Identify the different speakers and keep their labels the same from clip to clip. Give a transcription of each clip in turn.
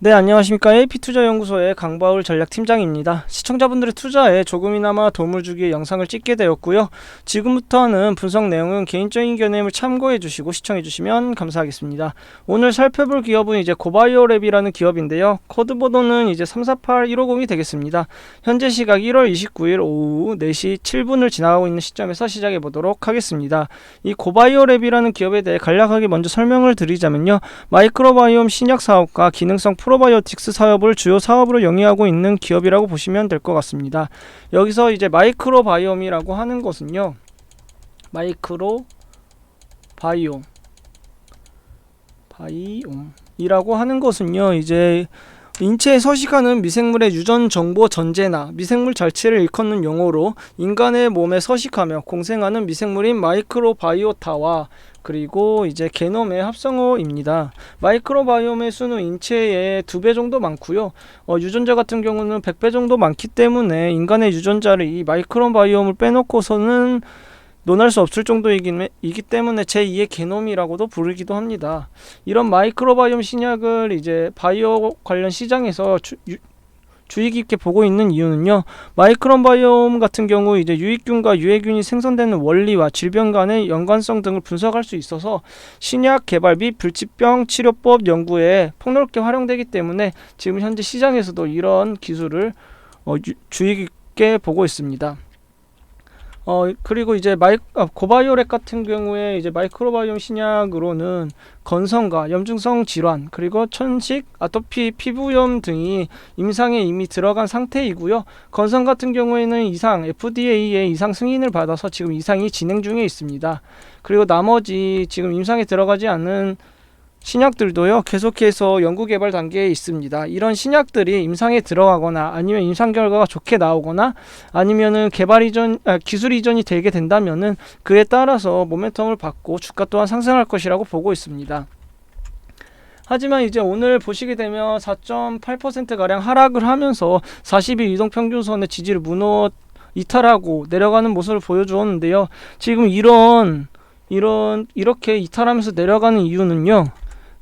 Speaker 1: 네, 안녕하십니까. AP투자연구소의 강바울 전략팀장입니다. 시청자분들의 투자에 조금이나마 도움을 주기 위해 영상을 찍게 되었고요. 지금부터는 분석 내용은 개인적인 견해를 참고해 주시고 시청해 주시면 감사하겠습니다. 오늘 살펴볼 기업은 이제 고바이오랩이라는 기업인데요. 코드번호는 이제 348150이 되겠습니다. 현재 시각 1월 29일 오후 4시 7분을 지나가고 있는 시점에서 시작해 보도록 하겠습니다. 이 고바이오랩이라는 기업에 대해 간략하게 먼저 설명을 드리자면요. 마이크로바이옴 신약 사업과 기능성 프로바이오틱스 사업을 주요 사업으로 영위하고 있는 기업이라고 보시면 될 것 같습니다. 여기서 이제 마이크로바이옴이라고 하는 것은요. 마이크로 바이옴 바이옴이라고 하는 것은요. 이제 인체에 서식하는 미생물의 유전 정보 전제나 미생물 자체를 일컫는 용어로 인간의 몸에 서식하며 공생하는 미생물인 마이크로바이오타와 그리고 이제 게놈의 합성어입니다. 마이크로바이옴의 수는 인체의 두 배 정도 많고요. 어, 유전자 같은 경우는 100배 정도 많기 때문에 인간의 유전자를 이 마이크로바이옴을 빼놓고서는 논할 수 없을 정도이기 이기 때문에 제2의 게놈이라고도 부르기도 합니다. 이런 마이크로바이옴 신약을 이제 바이오 관련 시장에서 주, 유, 주의 깊게 보고 있는 이유는요. 마이크로바이옴 같은 경우 이제 유익균과 유해균이 생성되는 원리와 질병 간의 연관성 등을 분석할 수 있어서 신약 개발 및 불치병 치료법 연구에 폭넓게 활용되기 때문에 지금 현재 시장에서도 이런 기술을 어, 유, 주의 깊게 보고 있습니다. 어 그리고 이제 마이 아, 고바이오렉 같은 경우에 이제 마이크로바이옴 신약으로는 건성과 염증성 질환 그리고 천식, 아토피, 피부염 등이 임상에 이미 들어간 상태이고요. 건성 같은 경우에는 이상 FDA의 이상 승인을 받아서 지금 이상이 진행 중에 있습니다. 그리고 나머지 지금 임상에 들어가지 않은 신약들도요 계속해서 연구 개발 단계에 있습니다. 이런 신약들이 임상에 들어가거나 아니면 임상 결과가 좋게 나오거나 아니면은 개발 이전 아, 기술 이전이 되게 된다면은 그에 따라서 모멘텀을 받고 주가 또한 상승할 것이라고 보고 있습니다. 하지만 이제 오늘 보시게 되면 4.8% 가량 하락을 하면서 40일 이동 평균선의 지지를 무너 이탈하고 내려가는 모습을 보여주었는데요. 지금 이런 이런 이렇게 이탈하면서 내려가는 이유는요.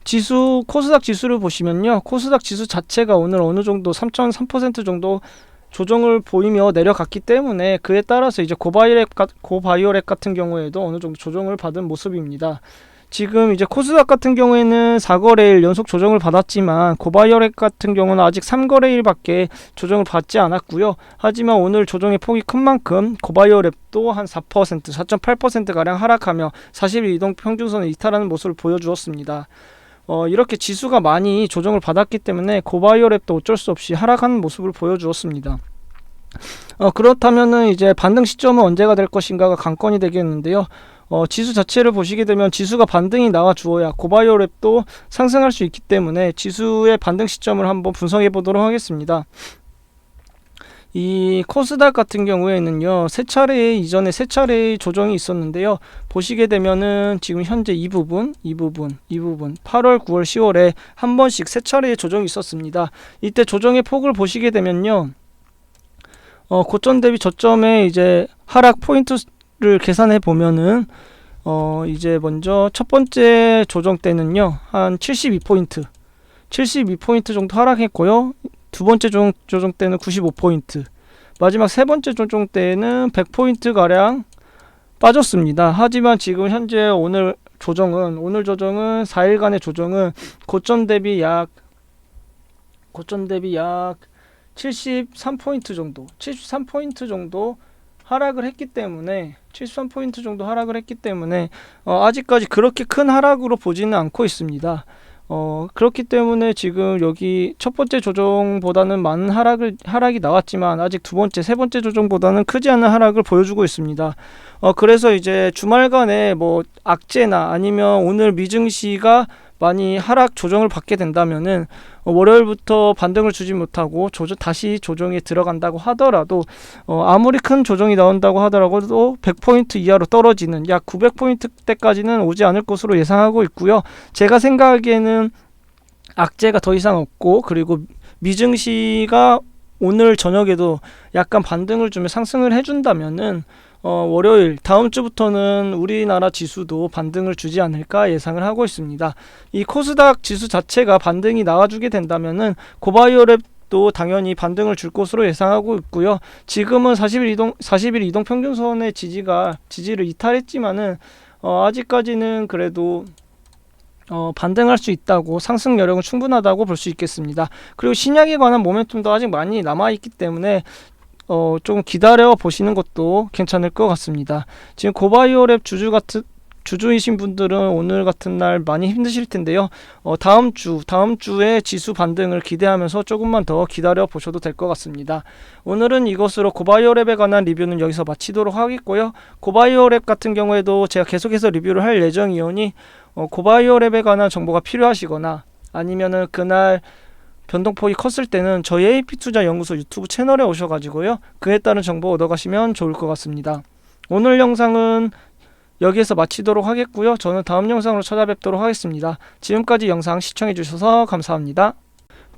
Speaker 1: 지수 코스닥 지수를 보시면요. 코스닥 지수 자체가 오늘 어느 정도 3.3% 정도 조정을 보이며 내려갔기 때문에 그에 따라서 이제 고바이오렉 고바이오렉 같은 경우에도 어느 정도 조정을 받은 모습입니다. 지금 이제 코스닥 같은 경우에는 4거래일 연속 조정을 받았지만 고바이오렉 같은 경우는 아직 3거래일밖에 조정을 받지 않았고요. 하지만 오늘 조정의 폭이 큰 만큼 고바이오랩도 한 4%, 4.8% 가량 하락하며 40일 이동 평균선을 이탈하는 모습을 보여주었습니다. 어, 이렇게 지수가 많이 조정을 받았기 때문에 고바이오랩도 어쩔 수 없이 하락하는 모습을 보여주었습니다. 어, 그렇다면은 이제 반등 시점은 언제가 될 것인가가 관건이 되겠는데요. 어, 지수 자체를 보시게 되면 지수가 반등이 나와 주어야 고바이오랩도 상승할 수 있기 때문에 지수의 반등 시점을 한번 분석해 보도록 하겠습니다. 이 코스닥 같은 경우에는요 세 차례 이전에 세 차례의 조정이 있었는데요. 보시게 되면은 지금 현재 이 부분 이 부분 이 부분 8월 9월 10월에 한 번씩 세 차례의 조정이 있었습니다. 이때 조정의 폭을 보시게 되면요 어 고점 대비 저점의 이제 하락 포인트를 계산해 보면은 어 이제 먼저 첫 번째 조정 때는요 한 72포인트 72포인트 정도 하락했고요 두 번째 조정, 조정 때는 95포인트, 마지막 세 번째 조정 때는 100포인트 가량 빠졌습니다. 하지만 지금 현재 오늘 조정은 오늘 조정은 4일간의 조정은 고점 대비 약 고점 대비 약 73포인트 정도, 73포인트 정도 하락을 했기 때문에 73포인트 정도 하락을 했기 때문에 어, 아직까지 그렇게 큰 하락으로 보지는 않고 있습니다. 어, 그렇기 때문에 지금 여기 첫 번째 조정보다는 많은 하락을, 하락이 나왔지만 아직 두 번째, 세 번째 조정보다는 크지 않은 하락을 보여주고 있습니다. 어, 그래서 이제 주말간에 뭐 악재나 아니면 오늘 미증시가 많이 하락 조정을 받게 된다면은 어, 월요일부터 반등을 주지 못하고 조정, 다시 조정에 들어간다고 하더라도 어, 아무리 큰 조정이 나온다고 하더라도 100포인트 이하로 떨어지는 약 900포인트대까지는 오지 않을 것으로 예상하고 있고요. 제가 생각하기에는 악재가 더 이상 없고 그리고 미증시가 오늘 저녁에도 약간 반등을 주면 상승을 해준다면은 어, 월요일 다음 주부터는 우리나라 지수도 반등을 주지 않을까 예상을 하고 있습니다. 이 코스닥 지수 자체가 반등이 나와주게 된다면은 고바이오랩도 당연히 반등을 줄 것으로 예상하고 있고요. 지금은 40일 이동 40일 이동 평균선의 지지가 지지를 이탈했지만은 어, 아직까지는 그래도 어, 반등할 수 있다고 상승 여력은 충분하다고 볼 수 있겠습니다. 그리고 신약에 관한 모멘텀도 아직 많이 남아 있기 때문에 어, 좀 기다려 보시는 것도 괜찮을 것 같습니다. 지금 고바이오랩 주주 같은 주주이신 분들은 오늘 같은 날 많이 힘드실 텐데요. 어, 다음 주, 다음 주에 지수 반등을 기대하면서 조금만 더 기다려 보셔도 될 것 같습니다. 오늘은 이것으로 고바이오랩에 관한 리뷰는 여기서 마치도록 하겠고요. 고바이오랩 같은 경우에도 제가 계속해서 리뷰를 할 예정이오니 어, 고바이오랩에 관한 정보가 필요하시거나 아니면은 그날 변동폭이 컸을 때는 저희 AP투자연구소 유튜브 채널에 오셔가지고요. 그에 따른 정보 얻어가시면 좋을 것 같습니다. 오늘 영상은 여기에서 마치도록 하겠고요. 저는 다음 영상으로 찾아뵙도록 하겠습니다. 지금까지 영상 시청해주셔서 감사합니다.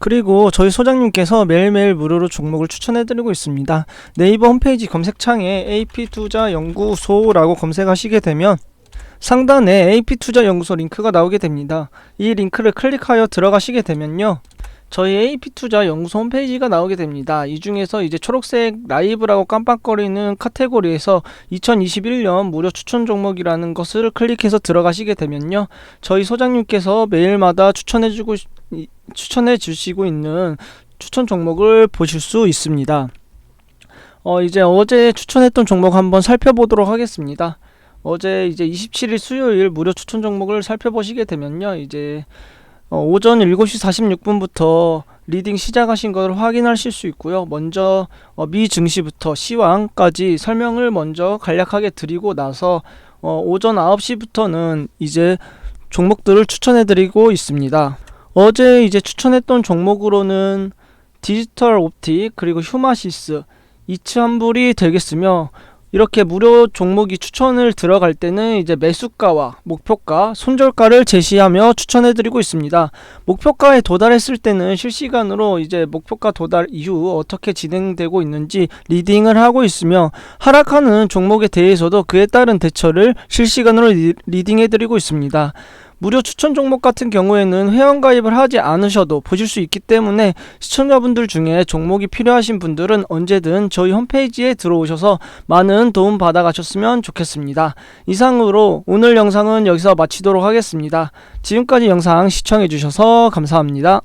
Speaker 1: 그리고 저희 소장님께서 매일매일 무료로 종목을 추천해드리고 있습니다. 네이버 홈페이지 검색창에 AP투자연구소라고 검색하시게 되면 상단에 AP투자연구소 링크가 나오게 됩니다. 이 링크를 클릭하여 들어가시게 되면요. 저희 AP투자 연구소 홈페이지가 나오게 됩니다. 이 중에서 이제 초록색 라이브라고 깜빡거리는 카테고리에서 2021년 무료 추천 종목이라는 것을 클릭해서 들어가시게 되면요. 저희 소장님께서 매일마다 추천해주고 추천해 주시고 있는 추천 종목을 보실 수 있습니다. 어, 이제 어제 추천했던 종목 한번 살펴보도록 하겠습니다. 어제 이제 27일 수요일 무료 추천 종목을 살펴보시게 되면요. 이제 어, 오전 7시 46분부터 리딩 시작하신 것을 확인하실 수 있고요. 먼저 어, 미 증시부터 시황까지 설명을 먼저 간략하게 드리고 나서 어, 오전 9시부터는 이제 종목들을 추천해 드리고 있습니다. 어제 이제 추천했던 종목으로는 디지털 옵틱 그리고 휴마시스 이츠 환불이 되겠으며 이렇게 무료 종목이 추천을 들어갈 때는 이제 매수가와 목표가, 손절가를 제시하며 추천해 드리고 있습니다. 목표가에 도달했을 때는 실시간으로 이제 목표가 도달 이후 어떻게 진행되고 있는지 리딩을 하고 있으며 하락하는 종목에 대해서도 그에 따른 대처를 실시간으로 리, 리딩해 드리고 있습니다. 무료 추천 종목 같은 경우에는 회원 가입을 하지 않으셔도 보실 수 있기 때문에 시청자분들 중에 종목이 필요하신 분들은 언제든 저희 홈페이지에 들어오셔서 많은 도움 받아가셨으면 좋겠습니다. 이상으로 오늘 영상은 여기서 마치도록 하겠습니다. 지금까지 영상 시청해주셔서 감사합니다.